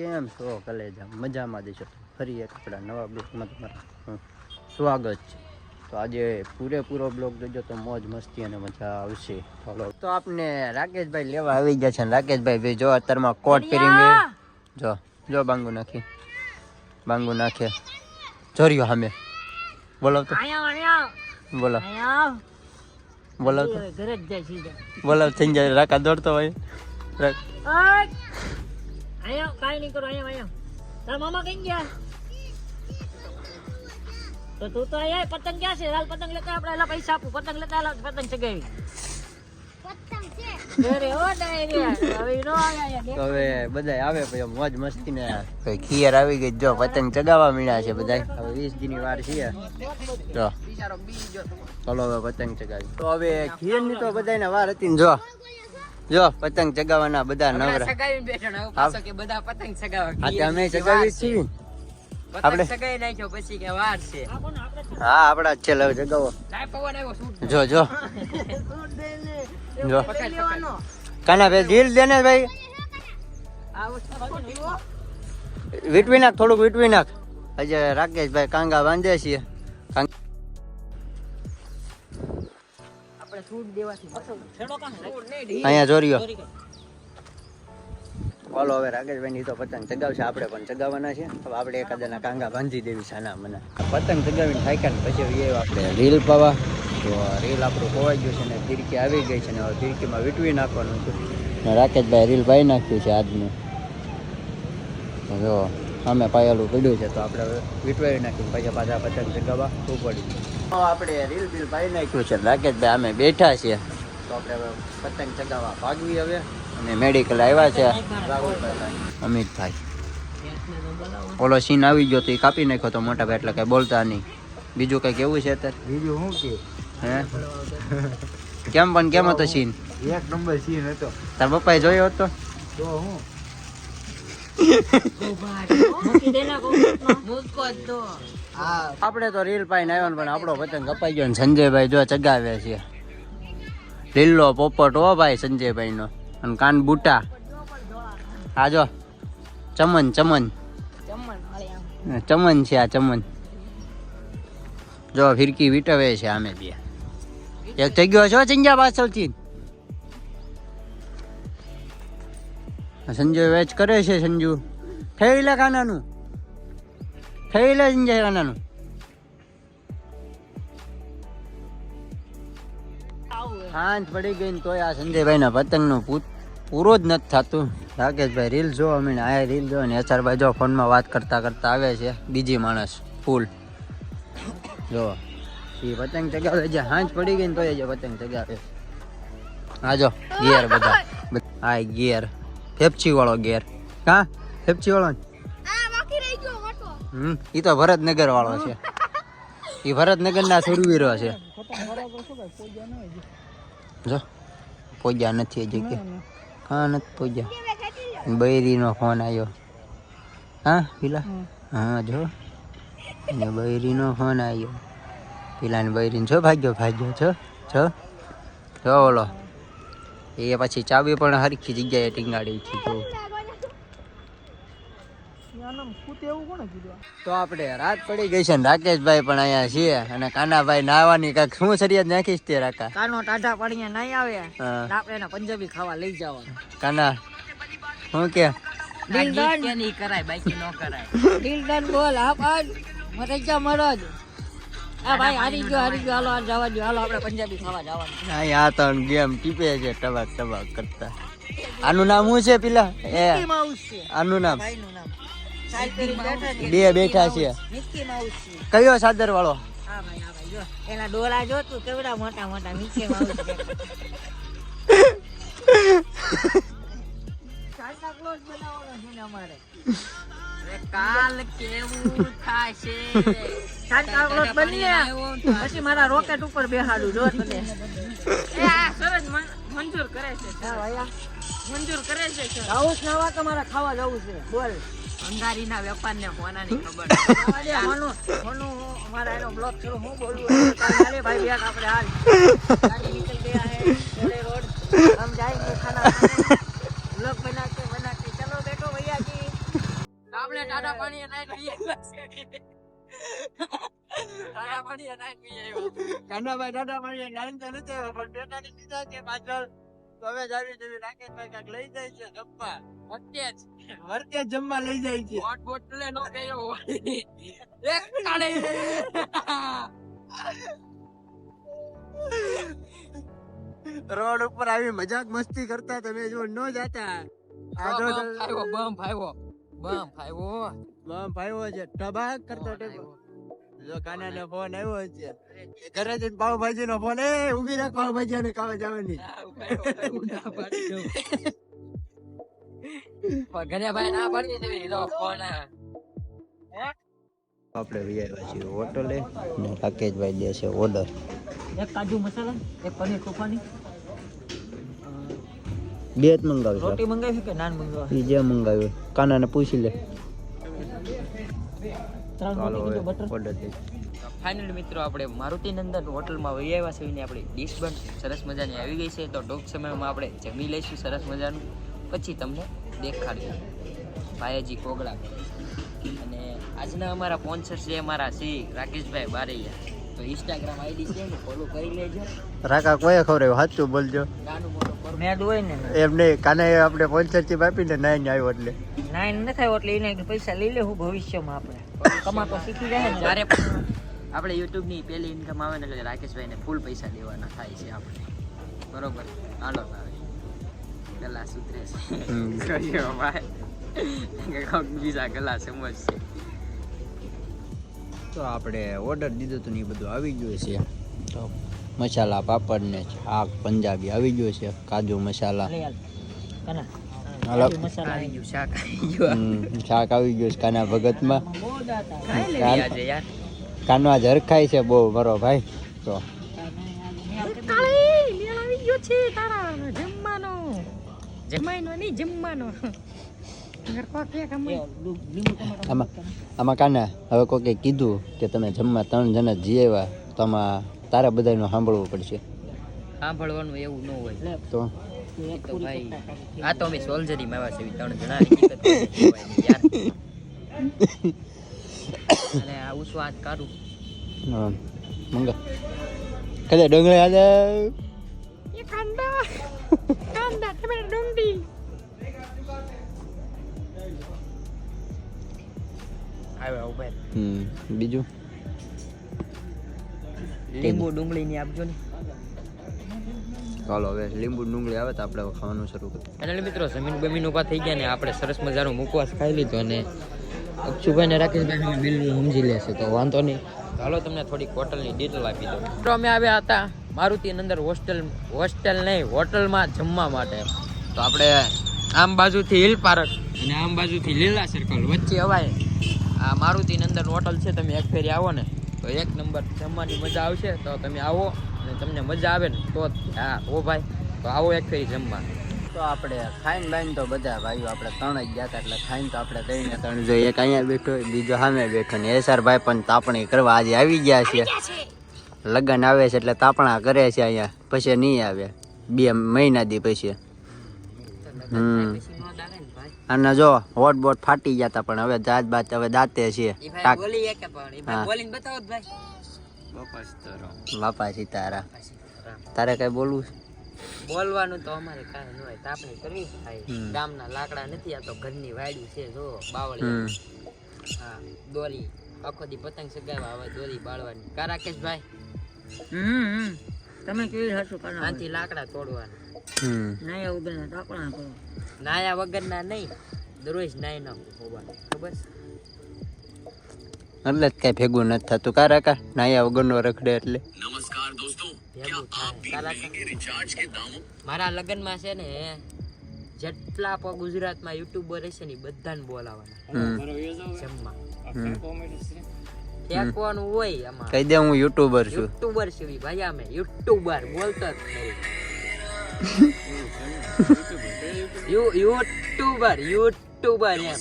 કેમ છો કલેજા? મજામાં દેશો ફરી એક આપણા નવા બ્લોગમાં તમારું સ્વાગત છે. તો આજે પૂરેપૂરો બ્લોગ જોજો તો મોજ મસ્તી અને મજા આવશે. તો આપને રાકેશભાઈ લેવા આવી ગયા છે રાકેશભાઈ ભાઈ જો અત્યારમાં કોટ પહેરીને જો જો બાંગુ નાખી. બાંગુ નાખે. જોર્યો સામે. બોલો તો. બોલો બોલો તો. ઘરે જાય બોલો થઈ જાય. રાકા દોડતો હોય. આયા, કાઈ નહીં કરો, આયા આયા. તારા મામા કઈ ગયા? તો તું તો આયા, પતંગ ક્યાં છે? હાલ પતંગ લેતા આપણે એલા પૈસા આપું. પતંગ લેતા હાલ, પતંગ ચગાવી. હવે બધા આવે મોજ મસ્તી ને ખીયર આવી ગઈ જો, પતંગ ચગાવવા મીણા છે બધા વીસ દી વાર છે. જો. હવે પતંગ ચગાવી. તો હવે ખીયરની તો બધા વાર હતી જો. જો પતંગ ચગાવવાના બધા નવરા. સગાવી બેઠો પાછો કે બધા પતંગ ચગાવવા હા અમે ચગાવી છીએ. આપણે- સગાઈ નાખ્યો પછી કે વાર છે. હા આપડા જ છે લવ સૂટ જો જો. જો. કાના ભાઈ દિલ દે ને ભાઈ. વીટવી નાખ થોડુંક વીટવી નાખ. હજે રાકેશભાઈ કાંગા બાંધે છીએ અહીંયા જોરિયો બોલો હવે રાકેશભાઈ ની તો પતંગ ચગાવશે. આપણે પણ ચગાવવાના છે. હવે આપણે એકાદાના કાંગા બાંધી દેવી સાના મને. પતંગ ચગાવીને થાય ને પછી એ આપણે રીલ પાવા. તો રીલ આપણું ખોવાઈ ગયું છે ને ફિરકી આવી ગઈ છે ને હવે ફિરકીમાં વીટવી નાખવાનું છે. ને રાકેશભાઈ રીલ પાઈ નાખ્યું છે આજનું. જો અમે પાયેલું પડ્યું છે તો આપણે હવે વીટવાઈ નાખ્યું પછી પાછા પતંગ ચગાવવા ઉપડી. આપણે રીલ બિલ ભાઈ નાખ્યું છે. રાકેશભાઈ અમે બેઠા છીએ. તો આપણે પતંગ ચગાવવા ભાગવી હવે. અને મેડિકલ આવ્યા છે. અમિતભાઈ ઓલો સીન આવી ગયો તો એ કાપી નાખ્યો તો મોટા ભાઈ એટલે કઈ બોલતા નહીં. બીજું કઈ કેવું છે અત્યારે? બીજું શું કે? હે? કેમ પણ કેમ હતો સીન એક નંબર સીન હતો. તાર પપ્પાએ જોયો હતો? તો હું? મૂકી દે ના મૂકો તો. આ આપણે તો રીલ પાઈને આવ્યો ને પણ આપણો પતંગ કપાઈ ગયો ને સંજયભાઈ જો ચગાવે છે. લીલો પોપટ હો ભાઈ સંજયભાઈ નો અને કાન બુટા. આ જો ચમન ચમન. ચમન છે આ ચમન. જો ફિરકી વીટવે છે આમે બે. એક થઈ ગયો છો ચિંજા પાછળથી? સંજય વેચ કરે છે સંજુ. થઈ લે કાનાનું થઈ જ આનાનું સાંજ પડી ગઈ ને તોય આ સંજયભાઈ ના પતંગનું પૂરો જ નથી થતું રાકેશભાઈ રીલ જો અમે આ રીલ જો ને એચઆરભાઈ જો ફોનમાં વાત કરતા કરતા આવે છે બીજી માણસ ફૂલ જો એ પતંગ ચગાવે છે હાંચ પડી ગઈ ને તોય જે પતંગ ચગાવે હા જો ગિયર બધા હા ગિયર ફેફચી વાળો ગિયર કા ફેફચી વાળો? હમ ઈ તો ભરતનગર વાળો છે. ઈ ભરતનગર ના સુરવીરો છે. જો પોજ્યા નથી હજી કે. હા નથી પોજ્યા બૈરી નો ફોન આવ્યો હા પેલા? હા જો. ને બૈરી નો ફોન આવ્યો પેલા ને બૈરી છો ભાગ્યો ભાગ્યો. છો છો જો ઓલો. એ પછી ચાવી પણ હરખી જગ્યાએ ટીંગાડી છે જો. તો આપણે રાત પડી ગઈ છે ને રાકેશભાઈ પણ અહીંયા છીએ અને કાનાભાઈ નાવાની કાંઈક શું શરિયાત નાખીશ તે રાકા કાનો ટાઢા પાણીએ નહીં આવે આપણે એને પંજાબી ખાવા લઈ જવા કાના શું કે? દિલ ગીત કે નહીં કરાય બાકી ન કરાય. દિલ ડન બોલ હા ભાઈ મરે મરજ. હા ભાઈ હારી ગયો હારી ગયો હાલો જવા દો હાલો આપણે પંજાબી ખાવા જવાનું. આ તો ગેમ ટીપે છે ટબાક ટબાક કરતા. આનું નામ શું છે પેલા? એ આનું નામ. ભાઈનું નામ. બે બેઠા છે. કયો સાદર વાળો? એના ડોળા જો તું કેવડા મોટા મોટા મિકી માઉસ છે. ક્લોઝ બનાવવાનો છે ને અમારે. કાલ કેવું થાશે? સાંતા ક્લોઝ બનીએ. પછી મારા રોકેટ ઉપર બેહાડું જો તને એ આ સરસ મંજૂર કરે છે હા ભાઈ મંજૂર કરે છે છે નવા તમારા ખાવા જવું છે. બોલ. અંધારીના વેપારને હોનાની ખબર હોનું બ્લોક થયો હું બોલું? બ્લોક બનાતે બનાતે ચલો બેઠો ભૈયા આપણે ટાટા પાણી નાઈ પીએ ટાટા પાણી નાઈ પીએ પણ પાછળ. તો હવે જાવી જેવી રાકેશભાઈ કાક લઈ જાય છે જમવા. વચ્ચે જ. વર્તે જમવા લઈ જાય છે. બોટ બોટલે નો ગયો એક કાઢે રોડ ઉપર આવી મજાક મસ્તી કરતા તમે જો ન જાતા. બમ ફાયવો બમ ફાયવો બમ ફાયવો. છે. ટબાક કરતો ટેકો જો કાના ફોન આવ્યો છે. ઘરે જઈને પાવભાજી નો ફોન એ ઊભી રાખ પાવભાજી અને ખાવા જવાની. ઘરે ભાઈ ના પડી દેવી તો ફોન આપણે વિચાર્યા છીએ હોટલે ને રાકેશભાઈ દે છે ઓર્ડર એક કાજુ મસાલા એક પનીર તોફાની બે જ મંગાવ્યું રોટી મંગાવી કે નાન મંગાવી એ જે મંગાવ્યું કાનાને પૂછી લે. ફાઇનલી મિત્રો આપણે મારુતિ નંદન હોટલમાં વહી આવ્યા છે ને આપણી ડીશ પણ સરસ મજાની આવી ગઈ છે. તો ટૂંક સમયમાં આપણે જમી લઈશું સરસ મજાનું. પછી તમને દેખાડીશું. ભાઈજી કોગળા. અને આજના અમારા સ્પોન્સર છે અમારા શ્રી રાકેશભાઈ બારૈયા. તો ઇન્સ્ટાગ્રામ આઈડી છે ને ફોલો કરી લેજો. રાકા કોઈ ખબર સાચું બોલજો. નાનું મેદ હોય ને એમ નહીં કાના આપણે સ્પોન્સરશીપ આપીને નાઈન આવ્યો એટલે. નાઈન ન થાય એટલે એને પૈસા લઈ લે હું ભવિષ્યમાં આપણે. કમાતો શીખી જાય ને. જ્યારે પણ આપણે યુટ્યુબની પહેલી ઇન્કમ આવે ને એટલે રાકેશભાઈને ફૂલ પૈસા દેવાના થાય છે આપણે. બરોબર? હાલો ગલા સુધરે છે. ભાઈ. બીજા ગલા સમજશે. તો આપણે ઓર્ડર દીધો તો ને એ બધું આવી ગયું છે. તો મસાલા પાપડ ને શાક પંજાબી આવી ગયું છે. કાજુ મસાલા. આવી ગયું શાક આવી ગયું. શાક આવી ગયું છે કાના ભગતમાં. કાનો આજ હરખાય છે બહુ મારો ભાઈ. તો આમાં આમાં કાના હવે કોકે કીધું કે તમે જમવા ત્રણ જણા જી આવ્યા તો આમાં તારા બધાનું સાંભળવું પડશે. સાંભળવાનું એવું ન હોય. તો તો ભાઈ આ તો અમે સોલ્જરીમાં આવ્યા છે ત્રણ જણા હકીકત ને યાર. અને આવું સ્વાદ કાઢું? હા, મંગા. કદે ડુંગળી આજે? આવ્યા ઊભા. હમ બીજું? લીંબુ ડુંગળીની આપજો ને. ચાલો હવે લીંબુ ડુંગળી આવે તો આપણે ખાવાનું શરૂ કરીએ. એટલે મિત્રો, જમીન બમીન ઊભા થઈ ગયા ને આપણે સરસ મજાનો મુખવાસ ખાઈ લીધો અને અક્ષુભાઈ ને રાકેશભાઈ બિલ સમજી લેશે, તો વાંધો નહીં. ચાલો તમને થોડીક હોટલની ડિટેલ આપી દો મિત્રો, અમે આવ્યા હતા મારુતિ અંદર હોસ્ટેલ હોસ્ટેલ નહીં, હોટલમાં જમવા માટે. તો આપણે આમ બાજુથી હિલ પાર્ક અને આમ બાજુથી લીલા સર્કલ વચ્ચે અવાય. આ મારુતિ અંદર હોટલ છે, તમે એક ફેરી આવો ને. તો એક નંબર જમવાની મજા આવશે તો તમે આવો અને તમને મજા આવે ને તો હા ઓ ભાઈ તો આવો એક ફેરી જમવા તો આપણે ખાઈને બાઈને તો બધા ભાઈઓ આપણે ત્રણ જ ગયા હતા એટલે ખાઈને તો આપણે ત્રણે ત્રણ જો એક અહીંયા બેઠો બીજો સામે બેઠો ને એસઆર ભાઈ પણ તાપણી કરવા આજે આવી ગયા છે. લગ્ન આવે છે એટલે તાપણા કરે છે અહીંયા પછી નહીં આવે. બે મહિના દી પછી. હમ. અને જો હોટ બોટ ફાટી ગયા હતા પણ હવે જાત બાત હવે દાંતે છે ટાક હા. બાપા સીતારા તારે. કઈ બોલવું છે? બોલવાનું તો અમારે કાંઈ ન હોય તાપણી કરવી થાય ગામના લાકડા નથી આ તો ઘરની વાડી છે જો બાવળી. હા દોરી. આખો દી પતંગ સગાવવા હવે દોરી બાળવાની. કા રાકેશભાઈ? હમ. તમે કેવી હશો કના આથી લાકડા તોડવાના. હમ. નાયા ઉદરના ટાપણા કરો. નાયા વગરના નહીં દરરોજ નાય ના હોવાનું ખબર? એટલે જ કઈ ભેગું નથી થતું. કા રાકા? નાયા વગરનો રખડે એટલે. ભેગું થાય. તારા મારા લગ્નમાં છે ને જેટલા પણ ગુજરાતમાં યુટ્યુબર હશે ને બધાને બોલાવાના. જમવા. ફેંકવાનું હોય આમાં. કહી દે હું યુટ્યુબર છું. યુટ્યુબર છું ભાઈ અમે. યુટ્યુબર બોલતો જ નહીં. યુ- યુટ્યુબર યુટ્યુબર એમ.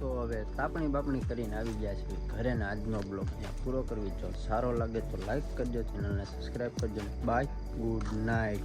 તો હવે તાપણી બાપણી કરીને આવી ગયા છે ઘરે ને આજનો બ્લોગ અહીંયા પૂરો કરવી જો સારો લાગે તો લાઈક કરજો ચેનલને સબસ્ક્રાઈબ કરજો. Bye good night